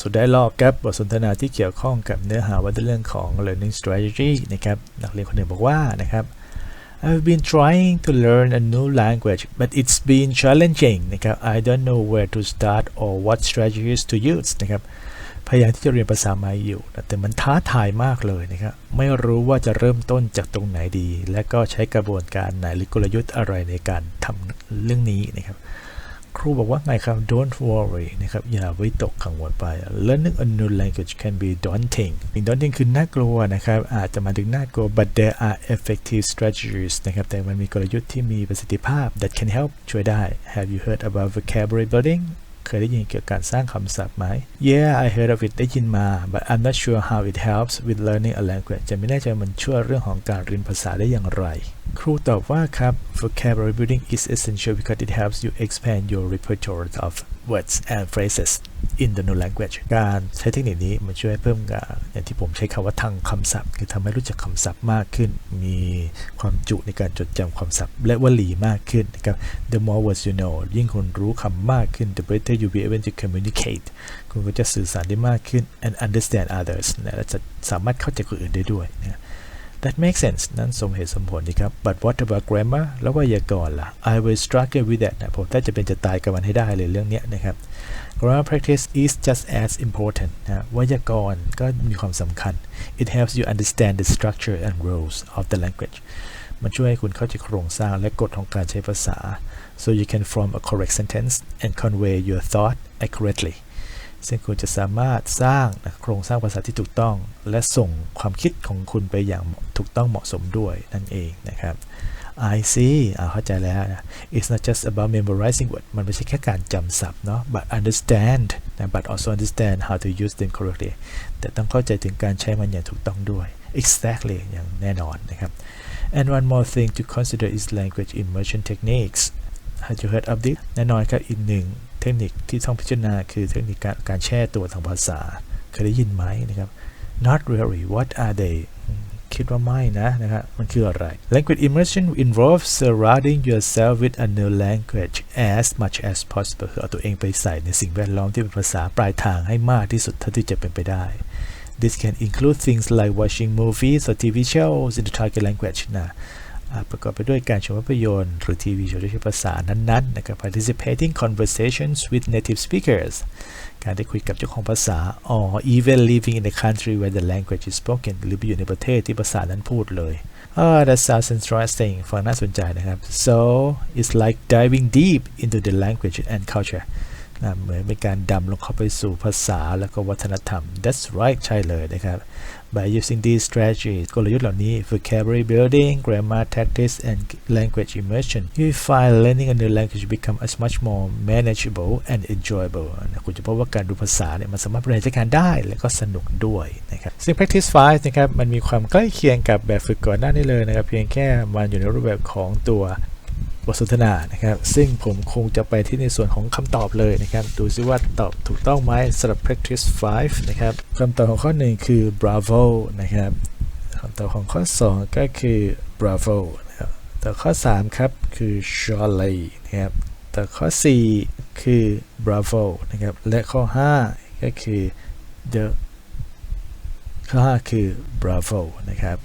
สู่ dialogue ครับบทสนทนาที่เกี่ยวข้องกับเนื้อหาว่าเรื่องของ learning strategy นะครับนักเรียนคนหนึ่งบอกว่านะครับ I've been trying to learn a new language but it's been challenging นะครับ I don't know where to start or what strategies to use นะครับพยายามที่จะเรียนภาษาใหม่อยู่แต่มันท้าทายมากเลยนะครับไม่รู้ว่าจะเริ่มต้นจากตรงไหนดี และก็ใช้กระบวนการไหนหรือกลยุทธ์อะไรในการทำเรื่องนี้นะครับ ครูบอกว่าไงครับ don't worry นะครับอย่าวิตกกังวลไป learning a new language can be daunting daunting คือน่ากลัวนะครับ อาจจะมาถึงน่ากลัว but there are effective strategies นะครับ แต่มันมีกลยุทธ์ที่มีประสิทธิภาพ that can help ช่วยได้ have you heard about vocabulary building เคยได้ยินเกี่ยวกับการสร้างคำศัพท์ไหม Yeah I heard of it ได้ยินมา but I'm not sure how it helps with learning a language จะไม่แน่ใจมันช่วยเรื่องของการเรียนภาษาได้อย่างไร ครูตอบว่าครับ vocabulary building is essential because it helps you expand your repertoire of words and phrases In the new language การใช้เทคนิคนี้มันช่วยเพิ่มกับอย่างที่ผมใช้คำว่าทางคำศัพท์ คือทำให้รู้จักคำศัพท์มากขึ้น มีความจุในการจดจำคำศัพท์ และวลีมากขึ้นนะครับ the more words you know ยิ่งคุณรู้คำมากขึ้น the better you be able to communicate คุณก็จะสื่อสารได้มากขึ้น and understand others นะและจะสามารถเข้าใจคนอื่นได้ด้วยนะ That makes sense นั้นสมเหตุสมผลดีครับ but what about grammar แล้วไวยากรณ์ล่ะ I will struggle with that นะผมถ้าจะเป็นจะตายกับมันให้ได้เลยเรื่องเนี้ยนะครับ grammar practice is just as important นะไวยากรณ์ก็มีความสำคัญ it helps you understand the structure and rules of the language มันช่วยให้คุณเข้าใจโครงสร้างและกฎของการใช้ภาษา so you can form a correct sentence and convey your thought accurately ซึ่งคุณจะสามารถสร้างโครงสร้างภาษาที่ถูกต้อง และส่งความคิดของคุณไปอย่างถูกต้องเหมาะสมด้วยนั่นเองนะครับ I see เข้าใจแล้วนะ It's not just about memorizing word มันไม่ใช่แค่การจำศัพท์เนาะ but understand นะ but also understand how to use them correctly แต่ต้องเข้าใจถึงการใช้มันอย่างถูกต้องด้วย exactly อย่างแน่นอนนะครับ and one more thing to consider is language immersion techniques Have you heard of this แน่นอนครับอีกหนึ่งเทคนิคที่ต้องพิจารณาคือเทคนิคการการแช่ตัวทางภาษา เคยได้ยินไหมนะครับ not really what are they คิดว่าไม่นะนะครับมันคืออะไร language immersion involves surrounding yourself with a new language as much as possible คือเอาตัวเองไปใส่ในสิ่งแวดล้อมที่เป็นภาษาปลายทางให้มากที่สุดเท่าที่จะเป็นไปได้ This can include things like watching movies or TV shows in the target language นะ ประกอบไปด้วยการชมภาพยนตร์หรือทีวีโชว์ด้วยภาษานั้นๆนะครับ participating conversations with native speakers การได้คุยกับเจ้าของภาษา or even living in the country where the language is spoken หรือไปอยู่ในประเทศที่ภาษานั้นพูดเลย Oh that sounds interesting ฟังน่าสนใจนะครับ so it's like diving deep into the language and culture นะเหมือนเป็นการดำลงเข้าไปสู่ภาษาและก็วัฒนธรรม That's right ใช่เลยนะครับ By using these strategies กลยุทธ์เหล่านี้ vocabulary building grammar tactics and language immersion you find learning a new language become as much more manageable and enjoyable นะคุณจะพบว่าการดูภาษาเนี่ยมันสามารถบริหารจัดการได้และก็สนุกด้วยนะครับซึ่ง practice 5นะครับมันมีความใกล้เคียงกับแบบฝึกก่อนหน้านี้เลยนะครับ เพียงแค่มันอยู่ในรูปแบบของตัว บทสนทนานะครับ ซึ่งผมคงจะไปที่ในส่วนของคำตอบเลยนะครับ ดูซิว่าตอบถูกต้องไหมสำหรับ practice 5 นะครับคำตอบของข้อ 1 คือ bravo นะครับคำตอบของข้อ 2 ก็คือ bravo นะครับแต่ข้อ 3 ครับ คือ surely นะครับแต่ข้อ 4 คือ bravo นะครับ และข้อ 5 ก็คือ the ข้อ 5 คือ bravo นะครับ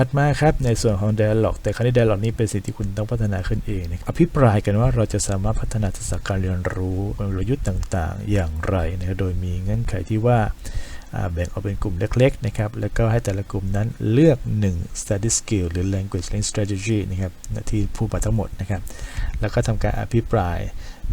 ถัดมาครับ ในส่วนของ dialog แต่คราวนี้ dialog นี้เป็นสิ่งที่คุณต้องพัฒนาขึ้นเองนะอภิปรายกันว่าเราจะสามารถพัฒนาทักษะการเรียนรู้กลยุทธ์ต่างๆ อย่างไรนะรโดยมีเงื่อนไขที่ว่าแบ่งออกเป็นกลุ่มเล็กๆนะครับ แล้วก็ให้แต่ละกลุ่มนั้นเลือก 1 study skill หรือ language learning strategy นะครับที่พูดมาทั้งหมดนะครับ แล้วก็ทำการอภิปราย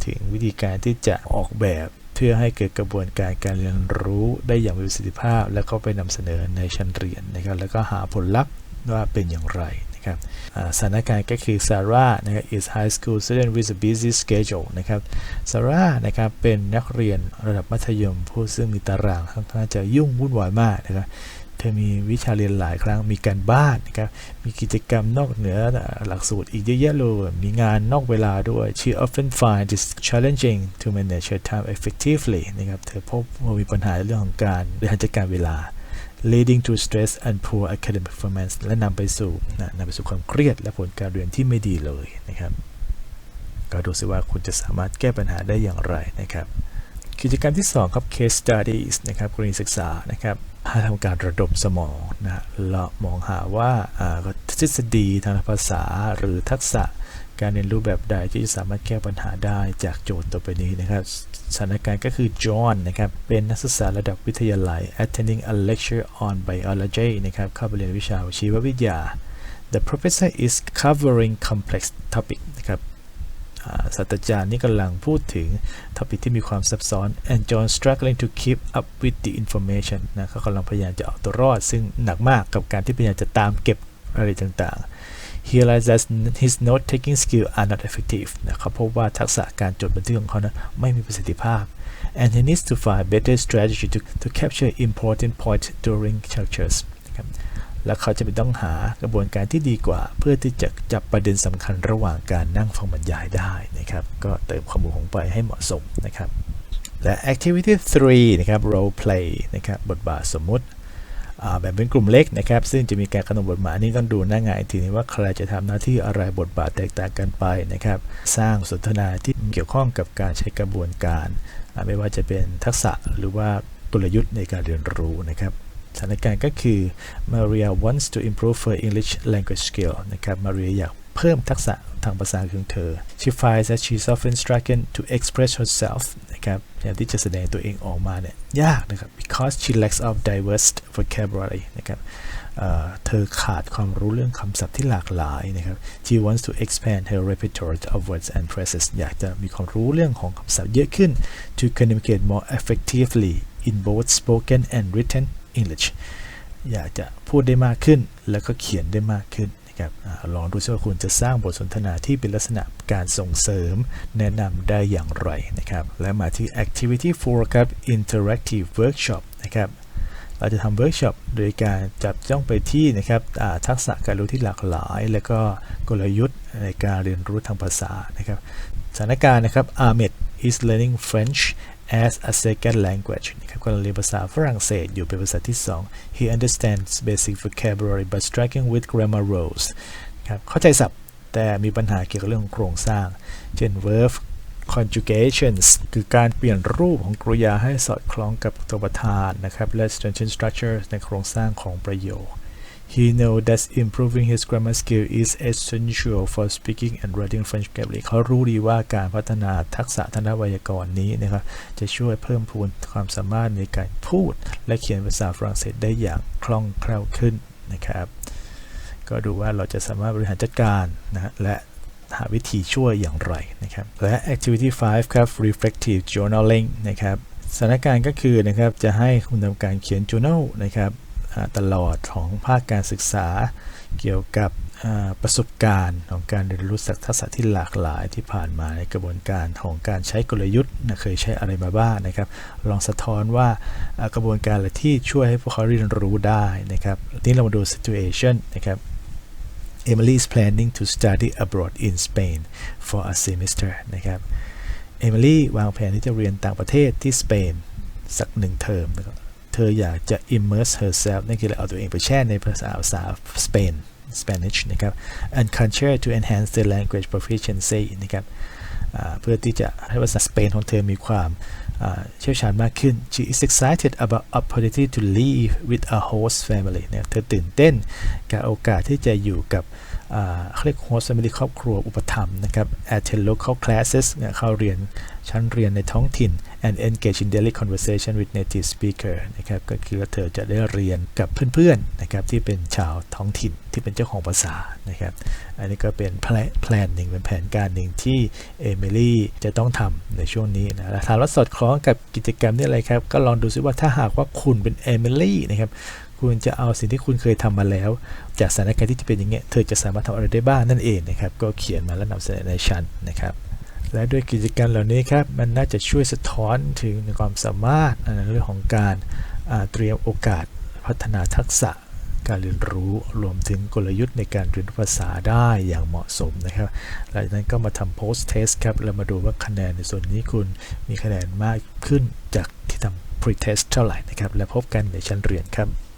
ถึงวิธีการที่จะออกแบบเพื่อให้เกิดกระบวนการการเรียนรู้ได้อย่างมีประสิทธิภาพ แล้วก็ไปนำเสนอในชั้นเรียนนะครับ แล้วก็หาผลลัพธ์ ว่าเป็นอย่างไรนะครับสถานการณ์ก็คือซาร่านะครับ is high school student with a busy schedule นะครับซาร่านะครับเป็นนักเรียนระดับมัธยม ผู้ซึ่งมีตารางค่อนข้างจะยุ่งวุ่นวายมากนะครับเธอมีวิชาเรียนหลายครั้งมีการบ้านนะครับมีกิจกรรมนอกเหนือหลักสูตรอีกเยอะแยะเลยมีงานนอกเวลาด้วย she often finds it challenging to manage her time effectively นะครับเธอพบว่ามีปัญหาเรื่องของการบริหารจัดการเวลา leading to stress and poor academic performance และนำไปสู่นะนำไปสู่ความเครียดและผลการเรียนที่ไม่ดีเลยนะครับ ก็ดูสิว่าคุณจะสามารถแก้ปัญหาได้อย่างไรนะครับ กิจกรรมที่ 2 ครับ case studies นะครับกรณีศึกษานะครับห้ทำการระดมสมองนะเรามองหาว่าอ่าทฤษฎีทางภาษาหรือทักษะ การเรียนรู้แบบใดที่จะสามารถแก้ปัญหาได้จากโจทย์ต่อไปนี้นะครับสถานการณ์ก็คือ John นนะครับเป็นนักศึกษาระดับวิทยาลัย attending a lecture on biology นะครับเข้าไปเรียนวิชาชีววิทยา The professor is covering complex topic นะครับศาสตราจารย์นี่กำลังพูดถึง topic ที่มีความซับซ้อน and John struggling to keep up with the information นะเขากำลังพยายามจะเอาตัวรอด ซึ่งหนักมากกับการที่พยายามจะตามเก็บอะไรต่างๆ He realizes that his note taking skill are not effective นะเขาพบว่าทักษะการจดบันทึกของเขานะไม่มีประสิทธิภาพ and he needs to find better strategy to, to capture important points during lectures นะครับและเขาจะไปต้องหากระบวนการที่ดีกว่า เพื่อที่จะจับประเด็นสำคัญระหว่างการนั่งฟังบรรยายได้นะครับ ก็เติมข้อมูลของไปให้เหมาะสมนะครับและ activity 3 นะครับ role play นะครับ บทบาทสมมุติ แบบเป็นกลุ่มเล็กนะครับ ซึ่งจะมีการกำหนดบทบาทอันนี้ต้องดูหน้างานอีกทีนึงว่าใครจะทำหน้าที่อะไรบทบาทแตกต่างกันไปนะครับ สร้างสนทนาที่เกี่ยวข้องกับการใช้กระบวนการ ไม่ว่าจะเป็นทักษะหรือว่ากลยุทธ์ในการเรียนรู้นะครับสถานการณ์ก็คือ Maria wants to improve her English language skill นะครับ Maria อยาก เพิ่มทักษะทางภาษาของเธอ She finds that she's often struggling to express herself นะครับพยายามที่จะแสดงตัวเองออกมาเนี่ยยากนะครับ because she lacks of diverse vocabulary นะครับเอ่อเธอขาดความรู้เรื่องคำศัพท์ที่หลากหลายนะครับ She wants to expand her repertoire of words and phrases อยากจะมีความรู้เรื่องของคำศัพท์เยอะขึ้น to communicate more effectively in both spoken and written English อยากจะพูดได้มากขึ้น แล้วก็เขียนได้มากขึ้น นะครับลองดูซิว่าคุณจะสร้างบทสนทนาที่เป็นลักษณะการส่งเสริมแนะนำได้อย่างไรนะครับ และมาที่ activity 4 ครับ interactive workshop นะครับเราจะทำเวิร์กช็อปโดยการจับจ้องไปที่นะครับทักษะการรู้ที่หลากหลาย และก็กลยุทธ์ในการเรียนรู้ทางภาษานะครับสถานการณ์นะครับ Ahmed is learning French as a second language นะครับกำลังเรียนภาษาฝรั่งเศสอยู่เป็นภาษาที่ 2 he understands basic vocabulary but struggling with grammar rules ครับเข้าใจศัพท์แต่มีปัญหาเกี่ยวกับเรื่องของโครงสร้าง เช่น verb conjugations คือการเปลี่ยนรูปของกริยาให้สอดคล้องกับตัวประธานนะครับและ sentence structure ในโครงสร้างของประโยค He know that improving his grammar skill is essential for speaking and writing French vocabulary เขารู้ดีว่าการพัฒนาทักษะทางด้านไวยากรณ์นี้นะครับจะช่วยเพิ่มพูนความสามารถในการพูด และเขียนภาษาฝรั่งเศสได้อย่างคล่องแคล่วขึ้นนะครับ ก็ดูว่าเราจะสามารถบริหารจัดการนะและหาวิธีช่วยอย่างไรนะครับ และ activity 5 ครับ reflective journaling นะครับสถานการณ์ก็คือนะครับจะให้คุณทำการเขียน journal นะครับ ตลอดของภาคการศึกษา เกี่ยวกับประสบการณ์ของการเรียนรู้ทักษะที่หลากหลายที่ผ่านมาในกระบวนการของการใช้กลยุทธ์นะเคยใช้อะไรมาบ้างนะครับ ลองสะท้อนว่ากระบวนการอะไรที่ช่วยให้พวกเขาเรียนรู้ได้นะครับทีนี้เรามาดู situation นะครับ Emily is planning to study abroad in Spain for a semester นะครับเอมิลี่วางแผนที่จะเรียนต่างประเทศที่สเปนสักหนึ่งเทอมนะครับ เธออยากจะ immerse herself นั่นคือเอาตัวเองไปแช่ในภาษาภาษาสเปน Spanish นะครับ and culture to enhance the language proficiency นะครับเพื่อที่จะให้ภาษาสเปนของเธอมีความเชี่ยวชาญมากขึ้น she is excited about opportunity to live with a host family เนี่ยเธอตื่นเต้นกับโอกาสที่จะอยู่กับ เขาเรียก host family ครอบครัวอุปถัมภ์นะครับ attend local classes เข้าเรียนชั้นเรียนในท้องถิ่น and engage in daily conversation with native speaker นะครับก็คือว่าเธอจะได้เรียนกับเพื่อนๆนะครับที่เป็นชาวท้องถิ่นที่เป็นเจ้าของภาษานะครับอันนี้ก็เป็นแพลนหนึ่งเป็นแผนการหนึ่งที่เอมิลี่จะต้องทำในช่วงนี้นะถามว่าสอดคล้องกับกิจกรรมนี่อะไรครับ ก็ลองดูซิว่าถ้าหากว่าคุณเป็นเอมิลี่นะครับ คุณจะเอาสิ่งที่คุณเคยทำมาแล้ว จากสถานการณ์ที่จะเป็นอย่างเงี้ยเธอจะสามารถทำอะไรได้บ้างนั่นเองนะครับก็เขียนมาแล้วนำเสนอในชั้นนะครับและด้วยกิจกรรมเหล่านี้ครับมันน่าจะช่วยสะท้อนถึงความสามารถในเรื่องของการเตรียมโอกาสพัฒนาทักษะการเรียนรู้รวมถึงกลยุทธ์ในการเรียนภาษาได้อย่างเหมาะสมนะครับ หลังจากนั้นก็มาทำ post test ครับแล้วมาดูว่าคะแนนในส่วนนี้คุณมีคะแนนมากขึ้นจากที่ทำ pre test เท่าไหร่นะครับ แล้วพบกันในชั้นเรียนครับ